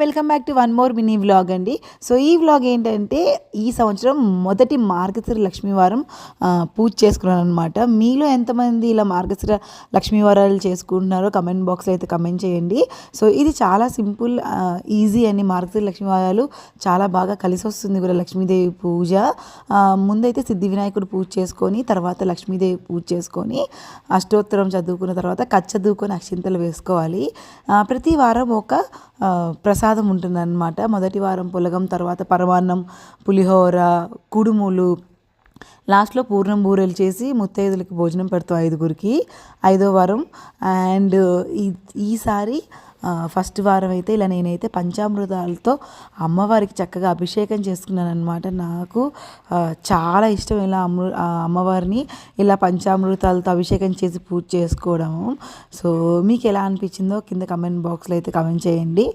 Welcome back to one more mini vlog అండి. So ఈ vlog ఏంటంటే ఈ సంవత్సరం మొదటి మార్గశిర లక్ష్మీవారం పూజ చేసుకున్నాను అనమాట మీలో ఎంతమంది ఇలా మార్గశిర లక్ష్మీవారాలు చేసుకుంటున్నారో కమెంట్ బాక్స్లో అయితే కమెంట్ చేయండి. సో ఇది చాలా సింపుల్ ఈజీ అని మార్గశిర లక్ష్మీవారాలు చాలా బాగా కలిసి వస్తుంది కూడా లక్ష్మీదేవి పూజ. ముందైతే సిద్ధి వినాయకుడు పూజ చేసుకొని తర్వాత లక్ష్మీదేవి పూజ చేసుకొని అష్టోత్తరం చదువుకున్న తర్వాత కచ్చ చదువుకొని అక్షింతలు వేసుకోవాలి. ప్రతి వారం ఒక ప్రసాద ప్రసాదం ఉంటుందన్నమాట. మొదటి వారం పులగం తర్వాత పరమాన్నం పులిహోర కుడుములు. లాస్ట్లో పూర్ణం బూరెలు చేసి ముత్తైదులకి భోజనం పెడతాం ఐదుగురికి. ఐదో వారం. అండ్ ఈ ఈసారి ఫస్ట్ వారం అయితే ఇలా నేనైతే పంచామృతాలతో అమ్మవారికి చక్కగా అభిషేకం చేసుకున్నాను అనమాట నాకు చాలా ఇష్టం ఇలా అమృ అమ్మవారిని ఇలా పంచామృతాలతో అభిషేకం చేసి పూజ చేసుకోవడము. సో మీకు ఎలా అనిపించిందో కింద కమెంట్ బాక్స్లో అయితే కమెంట్ చేయండి.